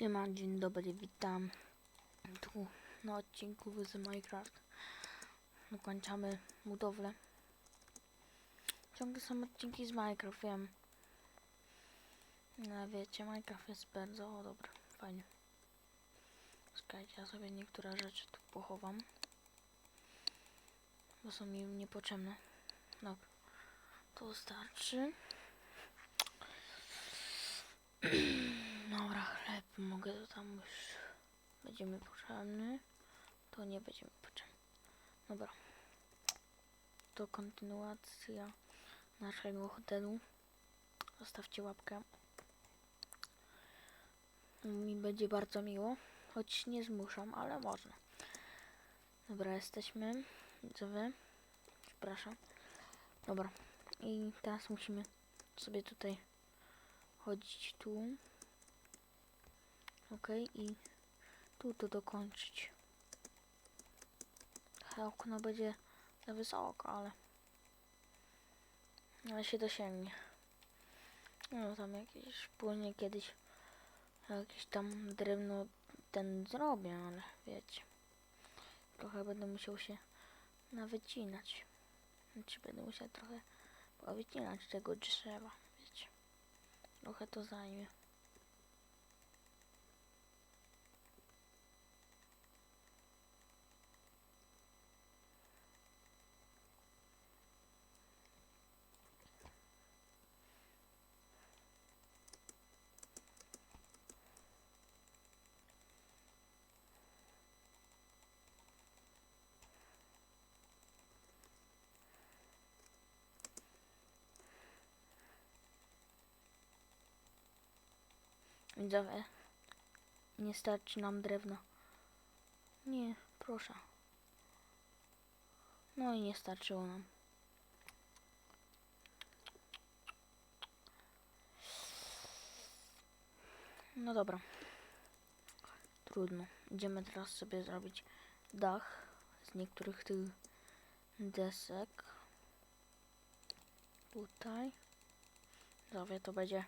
Siema, dzień dobry, witam tu na odcinku z Minecraft. Dokończamy budowlę. Ciągle są odcinki z Minecraft, wiem. No wiecie, Minecraft jest bardzo o, dobry, fajnie. Czekajcie, ja sobie niektóre rzeczy tu pochowam. Bo są mi niepotrzebne. Dobra, to wystarczy. Dobra, chleb mogę to tam już będziemy potrzebny. To nie będziemy potrzebny. Dobra. To kontynuacja naszego hotelu. Zostawcie łapkę. Mi będzie bardzo miło. Choć nie zmuszam, ale można. Dobra, jesteśmy. Widzowie. Przepraszam. Dobra. I teraz musimy sobie tutaj chodzić tu. Ok, i tu to dokończyć. Okno będzie wysoko, ale... Ale się dosięgnie. No tam jakieś płynie kiedyś jakieś tam drewno ten zrobię, ale wiecie. Trochę będę musiał się nawycinać. Znaczy będę musiał trochę powycinać tego drzewa, wiecie. Trochę to zajmie. Widzowie, nie starczy nam drewna. Nie, proszę. No i nie starczyło nam. No dobra. Trudno. Idziemy teraz sobie zrobić dach z niektórych tych desek. Tutaj. Widzowie, to będzie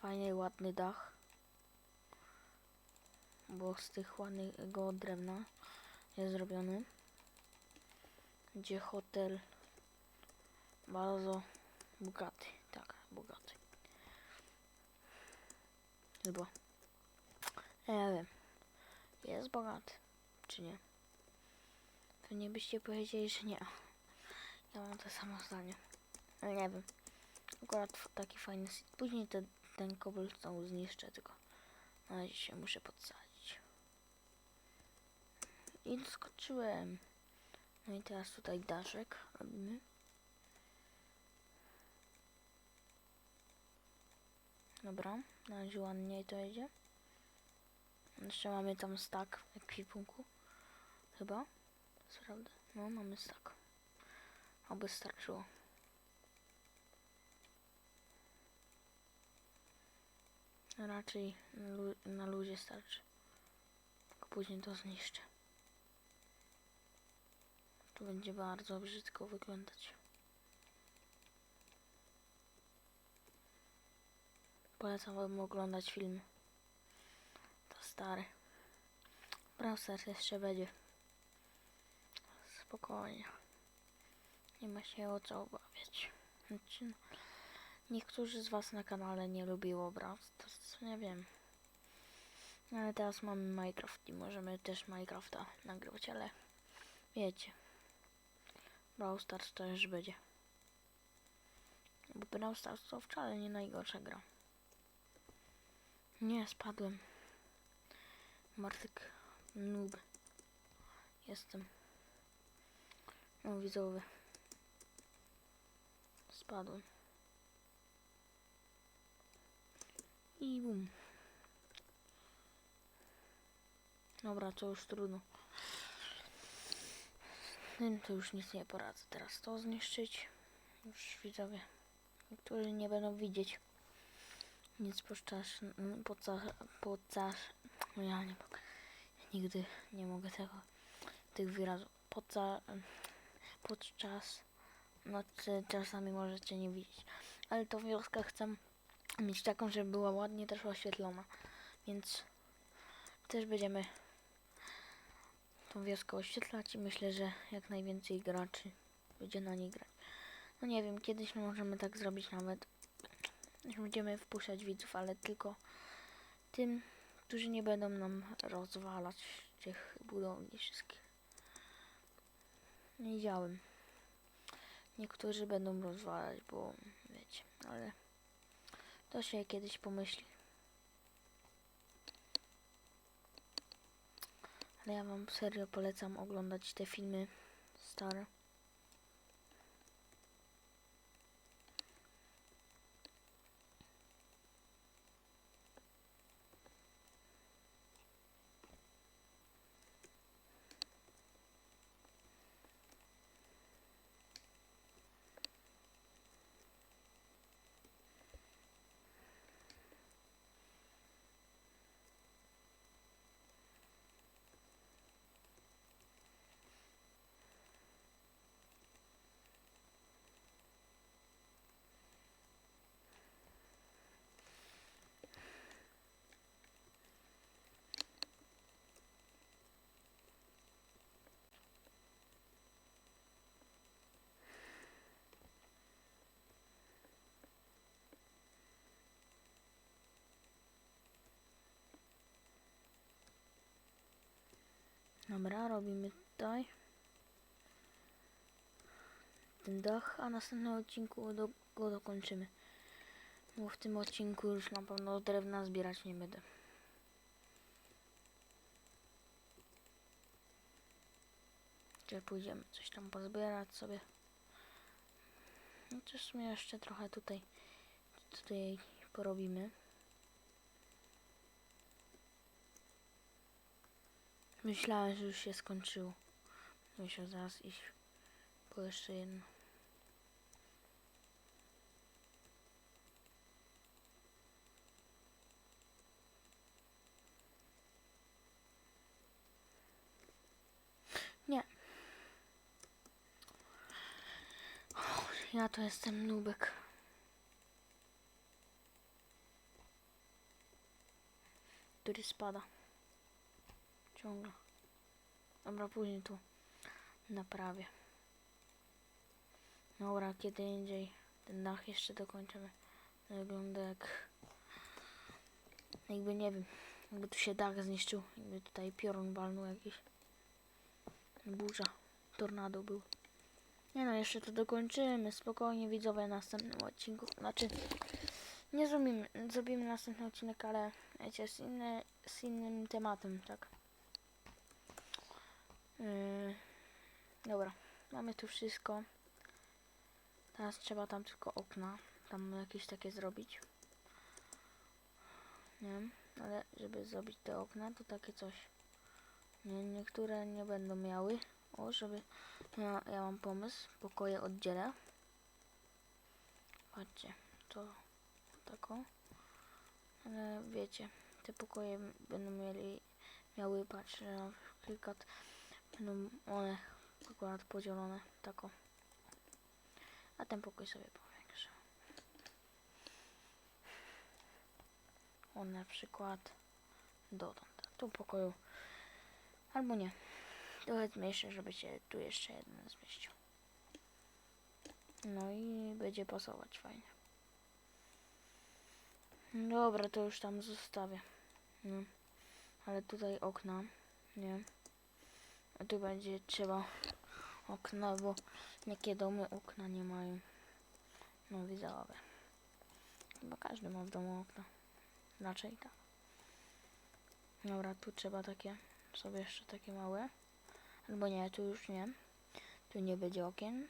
fajny, ładny dach bo z tych ładnego drewna jest zrobiony. Gdzie hotel bardzo bogaty, tak, bogaty. Chyba. Ja wiem. Jest bogaty, czy nie? Pewnie byście powiedzieli, że nie. Ja mam to samo zdanie. Ale nie wiem. Akurat taki fajny. Później te, ten cobblestone zniszczę, tylko na razie się muszę podsadzić. I doskoczyłem. No i teraz tutaj daszek robimy. Dobra, na razie to idzie. Jeszcze mamy tam stack w ekwipunku. Chyba. Prawda? No, mamy stack. Oby starczyło. Raczej na, lu na starczy. Tylko później to zniszczę. To będzie bardzo brzydko wyglądać. Polecam wam oglądać film. To stary. Browser jeszcze będzie. Spokojnie. Nie ma się o co obawiać. Znaczy, no, niektórzy z was na kanale nie lubiło Brawl Stars, nie wiem. Ale teraz mamy Minecraft i możemy też Minecrafta nagrywać, ale wiecie. Brawl Stars też będzie. Bo Brawl Stars to wcale nie najgorsza gra. Nie, spadłem. Martyk noob. Jestem. No widzowie. Spadłem. I bum. Dobra, to już trudno. Tym to już nic nie poradzę. Teraz to zniszczyć. Już widzowie. Niektórzy nie będą widzieć. Nic podczas... podczas... podczas... No ja nie mogę. Nigdy nie mogę tego... tych wyrazów. Podczas... podczas... No czasami możecie nie widzieć. Ale to wioskę chcę mieć taką, żeby była ładnie też oświetlona. Więc też będziemy tą wioskę oświetlać i myślę, że jak najwięcej graczy będzie na niej grać. No nie wiem, kiedyś możemy tak zrobić nawet, będziemy wpuszczać widzów, ale tylko tym, którzy nie będą nam rozwalać tych budowli wszystkich. Nie wiedziałem. Niektórzy będą rozwalać, bo wiecie, ale to się kiedyś pomyśli. Ale ja wam serio polecam oglądać te filmy stare. Dobra, robimy tutaj ten dach, a następnym odcinku do, go dokończymy. Bo w tym odcinku już na pewno drewna zbierać nie będę. Czy pójdziemy coś tam pozbierać sobie. No to w sumie jeszcze trochę tutaj, tutaj porobimy. Myślałem, że już się skończyło. Musiał zaraz iść po jeszcze jedno. Nie. Ja to jestem nubek. Który spada. Ciągle. Dobra, później tu naprawię. Dobra, kiedy indziej ten dach jeszcze dokończymy. Wygląda jak... Jakby nie wiem, jakby tu się dach zniszczył. Jakby tutaj piorun walnął jakiś. Burza. Tornado był. Nie no, jeszcze to dokończymy. Spokojnie widzowie w następnym odcinku. Znaczy, nie zrobimy, zrobimy następny odcinek, ale wiecie, z, inny, z innym tematem, tak. Yy, dobra, mamy tu wszystko. Teraz trzeba tam tylko okna, tam jakieś takie zrobić. Nie wiem, ale żeby zrobić te okna, to takie coś. Nie, niektóre nie będą miały. O, żeby... Ja, ja mam pomysł, pokoje oddzielę. Patrzcie, to taką. Ale wiecie, te pokoje będą mieli, miały, patrzę, na przykład będą one akurat podzielone tako. A ten pokój sobie powiększę. On na przykład dotąd. Tu pokoju albo nie. Trochę zmniejszę, żeby się tu jeszcze jeden zmieścił. No i będzie pasować fajnie. Dobra, to już tam zostawię. No. Ale tutaj okna, nie. A tu będzie trzeba okna, bo niekie domy okna nie mają. No widzowie. Chyba każdy ma w domu okna. Raczej tak. Dobra, tu trzeba takie sobie jeszcze takie małe. Albo nie, tu już nie. Tu nie będzie okien.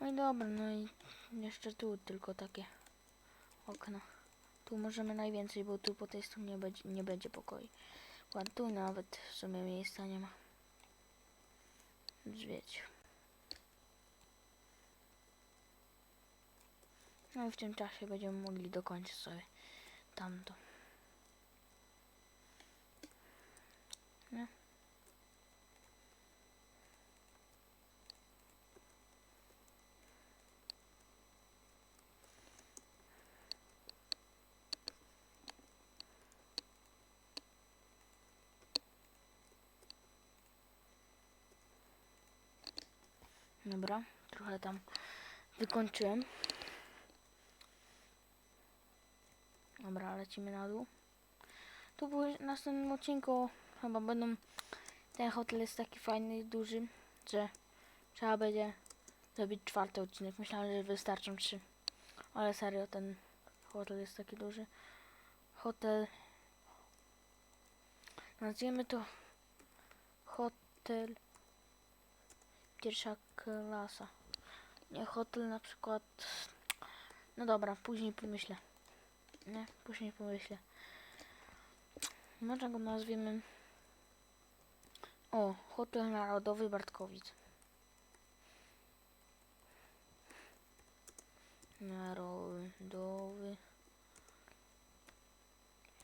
No i dobra, no i jeszcze tu tylko takie okna. Tu możemy najwięcej, bo tu po tej stronie nie będzie, nie będzie pokoi. Ładnie, tu nawet w sumie miejsca nie ma. Wiecie. No i w tym czasie będziemy mogli dokończyć sobie tamto. Nie? Dobra, trochę tam wykończyłem. Dobra, lecimy na dół. Tu w następnym odcinku chyba będą... Ten hotel jest taki fajny i duży, że trzeba będzie zrobić czwarty odcinek. Myślałem, że wystarczą trzy. Ale serio, ten hotel jest taki duży. Hotel... Nazwijmy to hotel pierwsza klasa. Nie, hotel na przykład... No dobra, później pomyślę. Nie, później pomyślę. Może go nazwiemy... O, Hotel Narodowy Bartkowic. Narodowy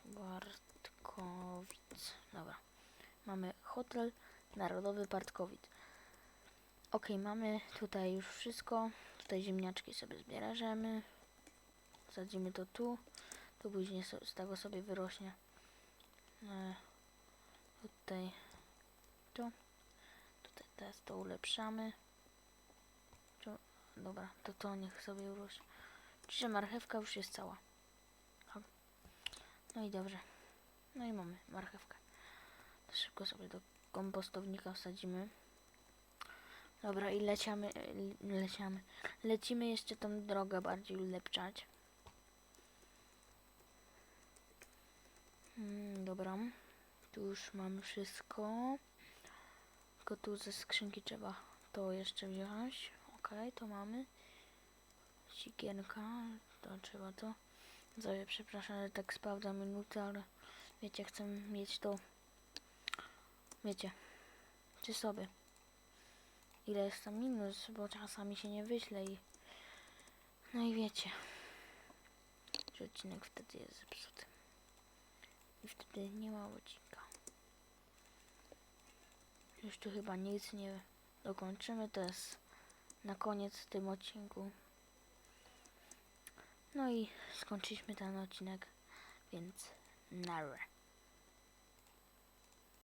Bartkowic. Dobra. Mamy Hotel Narodowy Bartkowic. Ok, mamy tutaj już wszystko. Tutaj ziemniaczki sobie zbierzemy. Sadzimy to tu. Tu później so, z tego sobie wyrośnie. E, tutaj to. Tutaj teraz to ulepszamy. Dobra, to to niech sobie urośnie. Czyli marchewka już jest cała. No i dobrze. No i mamy marchewkę. To szybko sobie do kompostownika wsadzimy. Dobra, i leciamy, leciamy. Lecimy jeszcze tą drogę bardziej ulepszać. Mm, dobra. Tu już mamy wszystko. Tylko tu ze skrzynki trzeba to jeszcze wziąć. Ok, to mamy. Sikienka, to trzeba to. Zowie, przepraszam, że tak sprawdzam minuty, ale wiecie, chcę mieć to. Wiecie, czy sobie. Ile jest tam minus, bo czasami się nie wyśle i. No i wiecie, że odcinek wtedy jest zepsuty. I wtedy nie ma odcinka. Już tu chyba nic nie dokończymy. To jest na koniec w tym odcinku. No i skończyliśmy ten odcinek, więc nara.